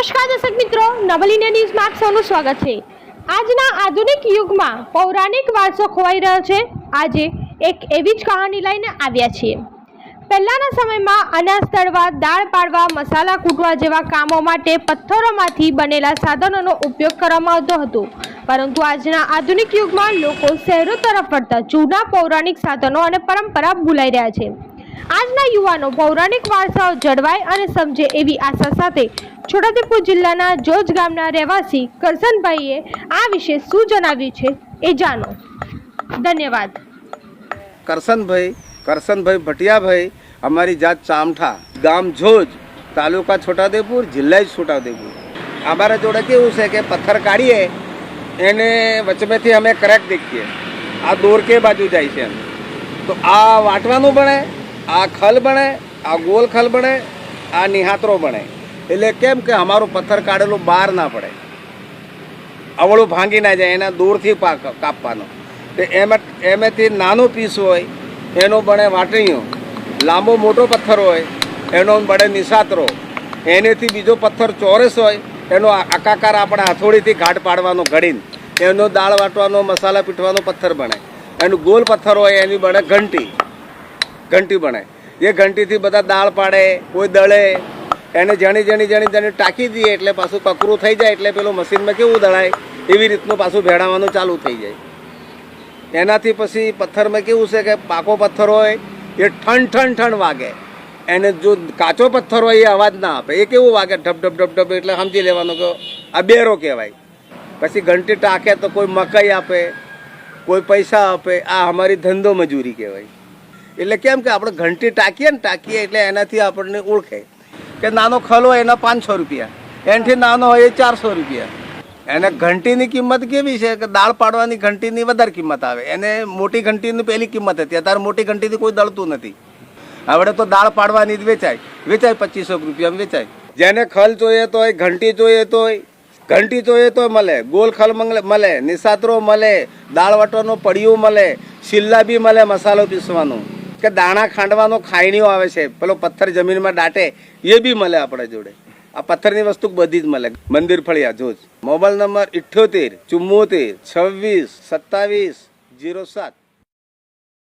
દર્શક મિત્રો નવલીના ન્યૂઝમાં આપ સૌનું સ્વાગત છે. આજના આધુનિક યુગમાં પૌરાણિક વારસો ખોવાઈ રહ્યો છે. આજે એક એવી જ કહાની લઈને આવ્યા છીએ. પહેલાંના સમયમાં અનાજ તળવા, દાળ પાડવા, મસાલા કૂટવા જેવા કામો માટે પથ્થરોમાંથી બનેલા સાધનોનો ઉપયોગ કરવામાં આવતો હતો. પરંતુ આજના આધુનિક યુગમાં લોકો શહેરો તરફ વળતા જૂના પૌરાણિક સાધનો અને પરંપરા ભૂલાઈ રહ્યા છે. આજના યુવાનો પૌરાણિક વારસાઓ જળવાય અને સમજે એવી આશા સાથે છોટાઉદેપુર જિલ્લાના જોજ ગામના રહેવાસી કરસનભાઈએ આ વિશે શું જણાવ્યું છે એ જાણો. ધન્યવાદ. કરશનભાઈ કરશનભાઈ ભટિયાભાઈ, અમારી જાત ચામઠા, ગામ જોજ, તાલુકા છોટાઉદેપુર, જિલ્લા જ છોટાઉદેપુર. અમારા જોડે કેવું છે કે પથ્થર કાઢીએ, એને વચમેથી અમે ક્રેક દેખીએ. આ દોર કે બાજુ જાય છે તો આ વાટવાનું બને આ ખલ બને, આ ગોલ ખલ બને, આ નિહાતરો બને. એટલે કેમ કે અમારું પથ્થર કાઢેલું બહાર ના પડે. અવળું ભાંગી ના જાય, એના દૂરથી પાક કાપવાનો. તો એમાં, એમેથી નાનો પીસ હોય, એનો બને વાટણીઓ. લાંબો મોટો પથ્થર હોય, એનો બને નિશાતરો. એનેથી બીજો પથ્થર ચોરસ હોય, એનો આકાકાર આપણે હથોડીથી ઘાટ પાડવાનો ઘડીને. એનો દાળ વાટવાનો, મસાલા પીટવાનો પથ્થર બને. એનું ગોલ પથ્થર હોય, એની બને ઘંટી. ઘંટી બને. એ ઘંટીથી બધા દાળ પાડે, કોઈ દળે. એને જણી જણી જણી જણી ટાંકી દઈએ એટલે પાછું કકરું થઈ જાય એટલે પેલું મશીનમાં કેવું દળાય? એવી રીતનું પાછું ભેળાવાનું ચાલુ થઈ જાય. એનાથી પછી પથ્થરમાં કેવું છે કે પાકો પથ્થર હોય, એ ઠણ ઠણ ઠણ વાગે. એને જો કાચો પથ્થર હોય એ અવાજ ના આપે. એ કેવું વાગે? ઢબ ઢબ ઢબ ઢબ એટલે સમજી લેવાનું કે આ બેરો કહેવાય. પછી ઘંટી ટાંકે તો કોઈ મકાઈ આપે, કોઈ પૈસા આપે. આ અમારી ધંધો મજૂરી કહેવાય. એટલે કેમ કે આપણે ઘંટી ટાંકીએ ને ટાંકીએ એટલે એનાથી આપણને ઓળખે. કે નાનો ખલ હોય એના પાંચસો રૂપિયા, એનાથી નાનો હોય એ ચારસો રૂપિયા. એને ઘંટીની કિંમત કેવી છે કે દાળ પાડવાની ઘંટીની વધારે કિંમત આવે. એને મોટી ઘંટીની પહેલી કિંમત હતી. અત્યારે મોટી ઘંટીથી કોઈ દળતું નથી. હવે તો દાળ પાડવાની જ વેચાય. વેચાય પચીસો રૂપિયા વેચાય. જેને ખલ જોઈએ તો હોય ઘંટી જોઈએ તો હોય ઘંટી જોઈએ તો મળે. ગોલ ખલ મળે, નિસાતરો મળે, દાળ વાટવાનો પડિયું મળે, શિલ્લા બી મળે મસાલો પીસવાનો. કે દાણા ખાંડવાનો ખાયણીઓ આવે છે. પેલો પથ્થર જમીનમાં દાટે, એ બી મળે આપણા જોડે. આ પથ્થરની વસ્તુ બધી જ મળે. મંદિર ફળિયા, જોજ. મોબાઈલ નંબર ઇઠ્યોતેર, ચુમ્મોતેર, છવ્વીસ, સત્તાવીસ જીરો સાત.